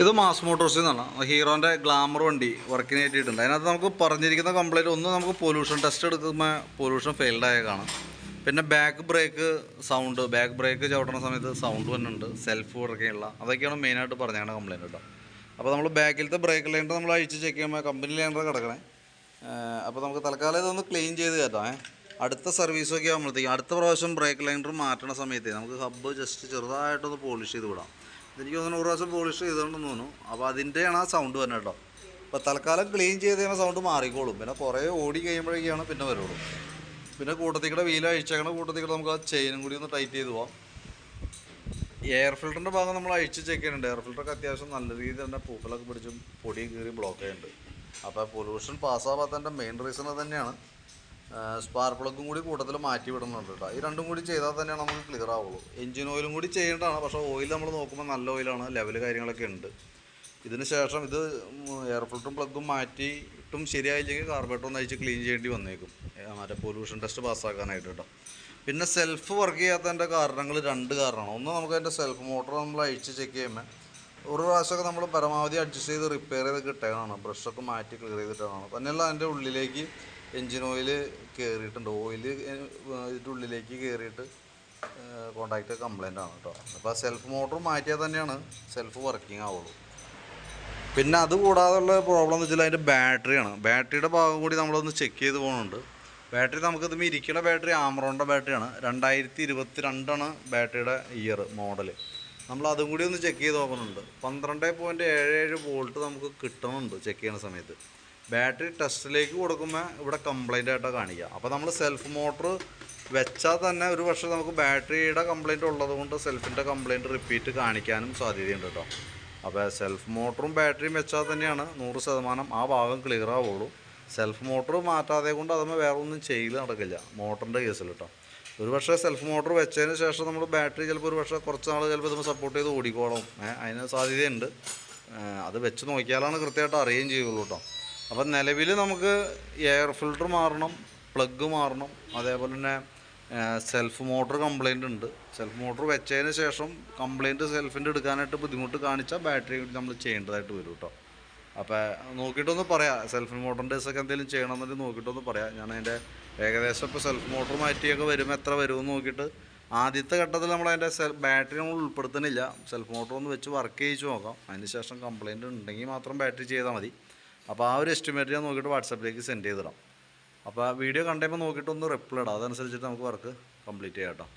ഇത് മാസ് മോട്ടോഴ്സിൽ നിന്നാണ് ഹീറോന്റെ ഗ്ലാമർ വണ്ടി വർക്കിന് കയറ്റിയിട്ടുണ്ട് അതിനകത്ത് നമുക്ക് പറഞ്ഞിരിക്കുന്ന കംപ്ലൈന്റ് ഒന്ന് നമുക്ക് പൊല്യൂഷൻ ടെസ്റ്റ് എടുക്കുമ്പോൾ പൊല്യൂഷൻ ഫെയിൽഡ് ആയ കാണാം. പിന്നെ back brake sound back brake ചവിട്ടുന്ന സമയത്ത് സൗണ്ട് വരുന്നുണ്ട് സെൽഫ് വർക്കിങ്ങുള്ള അതൊക്കെയാണ് മെയിനായിട്ട് പറഞ്ഞാണ് കംപ്ലൈന്റ് കേട്ടോ അപ്പോൾ നമ്മൾ ബാക്കിലത്തെ ബ്രേക്ക് ലൈനർ നമ്മൾ അഴിച്ച് ചെക്ക് ചെയ്യുമ്പോൾ കമ്പനി ലൈനർ കിടക്കണേ. അപ്പോൾ നമുക്ക് തൽക്കാലം ഇതൊന്ന് ക്ലീൻ ചെയ്ത് കേട്ടോ. അടുത്ത സർവീസൊക്കെ ആകുമ്പോഴത്തേക്കും അടുത്ത പ്രാവശ്യം ബ്രേക്ക് ലൈനർ മാറ്റണ സമയത്ത് നമുക്ക് ഹബ്ബ് ജസ്റ്റ് ചെറുതായിട്ടൊന്ന് പോളിഷ് ചെയ്ത് വിടാം. എനിക്ക് തോന്നുന്നു ഒരു പ്രാവശ്യം പോളിഷ് ചെയ്തുകൊണ്ടെന്ന് തോന്നുന്നു. അപ്പോൾ അതിന്റെയാണ് ആ സൗണ്ട് വരുന്നത് കേട്ടോ. അപ്പോൾ തൽക്കാലം ക്ലീൻ ചെയ്ത് കഴിയുമ്പോൾ സൗണ്ട് മാറിക്കോളും. പിന്നെ കുറേ ഓടി കഴിയുമ്പോഴേക്കാണ് പിന്നെ വരുള്ളൂ. പിന്നെ കൂട്ടത്തിൽ കൂടെ വീല അഴിച്ചേക്കണ കൂട്ടത്തിൽ കൂടെ നമുക്ക് ആ ചെയിനും കൂടി ഒന്ന് ടൈറ്റ് ചെയ്ത് പോവാം. എയർ ഫിൽറ്ററിന്റെ ഭാഗം നമ്മൾ അഴിച്ച് ചെക്ക് ചെയ്യുന്നുണ്ട്. എയർ ഫിൽറ്ററൊക്കെ അത്യാവശ്യം നല്ല രീതിയിൽ തന്നെ പൂക്കളൊക്കെ പിടിച്ചും പൊടിയും കീറി ബ്ലോക്ക് ചെയ്യുന്നുണ്ട്. അപ്പോൾ പൊല്യൂഷൻ പാസ്സാവാത്തതിന്റെ മെയിൻ റീസൺ തന്നെയാണ്. സ്പാർക്ക് പ്ലഗും കൂടി കൂട്ടത്തിൽ മാറ്റി വിടുന്നുണ്ട് കേട്ടോ. ഈ രണ്ടും കൂടി ചെയ്താൽ തന്നെയാണ് നമുക്ക് ക്ലിയർ ആവുള്ളൂ. എഞ്ചിൻ ഓയിലും കൂടി ചെയ്യേണ്ടതാണ്. പക്ഷേ ഓയിൽ നമ്മൾ നോക്കുമ്പോൾ നല്ല ഓയിലാണ് ലെവൽ കാര്യങ്ങളൊക്കെ ഉണ്ട്. ഇതിന് ശേഷം ഇത് എയർ ഫിൽറ്ററും പ്ലഗും മാറ്റിയിട്ടും ശരിയായില്ലെങ്കിൽ കാർബറേറ്റർ ഒന്ന് അയച്ച് ക്ലീൻ ചെയ്യേണ്ടി വന്നേക്കും. മറ്റേ പൊല്യൂഷൻ ടെസ്റ്റ് പാസ്സാക്കാനായിട്ട് കേട്ടോ. പിന്നെ സെൽഫ് വർക്ക് ചെയ്യാത്തതിന്റെ കാരണങ്ങൾ രണ്ട് കാരണമാണ് ഒന്ന് നമുക്ക് അതിന്റെ സെൽഫ് മോട്ടർ നമ്മൾ അഴിച്ച് ചെക്ക് ചെയ്യുമ്പോൾ ഒരു പ്രാവശ്യമൊക്കെ നമ്മൾ പരമാവധി അഡ്ജസ്റ്റ് ചെയ്ത് റിപ്പയർ ചെയ്ത് കിട്ടാനാണ് ബ്രഷൊക്കെ മാറ്റി ക്ലിയർ ചെയ്തിട്ടാണ്. തന്നെയല്ല അതിന്റെ ഉള്ളിലേക്ക് എൻജിൻ ഓയിൽ കയറിയിട്ടുണ്ട് ഓയിൽ ഇതിന്റെ ഉള്ളിലേക്ക് കയറിയിട്ട് കോണ്ടാക്റ്റ് കംപ്ലൈന്റ് ആണ് കേട്ടോ. അപ്പോൾ സെൽഫ് മോട്ടർ മാറ്റിയാൽ തന്നെയാണ് സെൽഫ് വർക്കിംഗ് ആവുള്ളൂ. പിന്നെ അത് കൂടാതെയുള്ള പ്രോബ്ലം എന്ന് വെച്ചാൽ അതിന്റെ ബാറ്ററിയാണ് ബാറ്ററിയുടെ ഭാഗം കൂടി നമ്മളൊന്ന് ചെക്ക് ചെയ്ത് പോകുന്നുണ്ട് ബാറ്ററി നമുക്കിത് ഇരിക്കുന്ന ബാറ്ററി ആമറോണിന്റെ ബാറ്ററിയാണ് രണ്ടായിരത്തി ഇരുപത്തി രണ്ടാണ് ബാറ്ററിയുടെ ഇയർ മോഡൽ നമ്മൾ അതും കൂടി ഒന്ന് ചെക്ക് ചെയ്ത് നോക്കുന്നുണ്ട്. പന്ത്രണ്ട് പോയിന്റ് ഏഴ് ഏഴ് വോൾട്ട് നമുക്ക് കിട്ടുന്നുണ്ട് ചെക്ക് ചെയ്യുന്ന സമയത്ത്. ബാറ്ററി ടെസ്റ്റിലേക്ക് കൊടുക്കുമ്പോൾ ഇവിടെ കംപ്ലൈന്റ് ആയിട്ടാണ് കാണിക്കുക അപ്പോൾ നമ്മൾ സെൽഫ് മോട്ടർ വെച്ചാൽ തന്നെ ഒരു പക്ഷേ നമുക്ക് ബാറ്ററിയുടെ കംപ്ലൈന്റ് ഉള്ളത് കൊണ്ട് സെൽഫിന്റെ കംപ്ലൈന്റ് റിപ്പീറ്റ് കാണിക്കാനും സാധ്യതയുണ്ട് കേട്ടോ അപ്പോൾ സെൽഫ് മോട്ടറും ബാറ്ററിയും വെച്ചാൽ തന്നെയാണ് നൂറ് ശതമാനം ആ ഭാഗം ക്ലിയർ ആവുള്ളൂ. സെൽഫ് മോട്ടർ മാറ്റാതെ കൊണ്ട് അതുമ്പോൾ വേറെ ഒന്നും ചെയ്യൽ നടക്കില്ല മോട്ടറിന്റെ കേസിൽ കേട്ടോ ഒരു പക്ഷേ സെൽഫ് മോട്ടർ വെച്ചതിന് ശേഷം നമ്മൾ ബാറ്ററി ചിലപ്പോൾ ഒരു പക്ഷേ കുറച്ച് നാൾ ചിലപ്പോൾ നമ്മൾ സപ്പോർട്ട് ചെയ്ത് ഓടിക്കോളും. അതിന് സാധ്യതയുണ്ട്. അത് വെച്ച് നോക്കിയാലാണ് കൃത്യമായിട്ട് അറിയുകയും ചെയ്യുള്ളൂ കേട്ടോ അപ്പം നിലവിൽ നമുക്ക് എയർ ഫിൽട്ടർ മാറണം പ്ലഗ് മാറണം. അതേപോലെ തന്നെ സെൽഫ് മോട്ടർ കംപ്ലൈന്റ് ഉണ്ട്. സെൽഫ് മോട്ടർ വെച്ചതിന് ശേഷം കംപ്ലൈന്റ് സെൽഫിന്റെ എടുക്കാനായിട്ട് ബുദ്ധിമുട്ട് കാണിച്ചാൽ ബാറ്ററി നമ്മൾ ചെയ്യേണ്ടതായിട്ട് വരും കേട്ടോ അപ്പോൾ നോക്കിയിട്ടൊന്ന് പറയാം സെൽഫ് മോട്ടറിന്റെ ഒക്കെ എന്തെങ്കിലും ചെയ്യണമെന്നുണ്ടെങ്കിൽ നോക്കിയിട്ടൊന്ന് പറയാം. ഞാൻ അതിന്റെ ഏകദേശം ഇപ്പോൾ സെൽഫ് മോട്ടർ മാറ്റിയൊക്കെ വരുമ്പോൾ എത്ര വരുമെന്ന് നോക്കിയിട്ട് ആദ്യത്തെ ഘട്ടത്തിൽ നമ്മൾ അതിന്റെ സെൽ ബാറ്ററി നമ്മൾ ഉൾപ്പെടുത്തുന്നില്ല. സെൽഫ് മോട്ടർ ഒന്ന് വെച്ച് വർക്ക് ചെയ്യിച്ച് നോക്കാം. അതിന് ശേഷം കംപ്ലൈന്റ് ഉണ്ടെങ്കിൽ മാത്രം ബാറ്ററി ചെയ്താൽ മതി. അപ്പോൾ ആ ഒരു എസ്റ്റിമേറ്റ് ഞാൻ നോക്കിയിട്ട് വാട്സാപ്പിലേക്ക് സെൻഡ് ചെയ്തിടാം. അപ്പോൾ ആ വീഡിയോ കണ്ടപ്പോൾ നോക്കിയിട്ടൊന്ന് റിപ്ലൈ ഇടാം. അതനുസരിച്ചിട്ട് നമുക്ക് വർക്ക് കംപ്ലീറ്റ് ചെയ്യാം കേട്ടോ.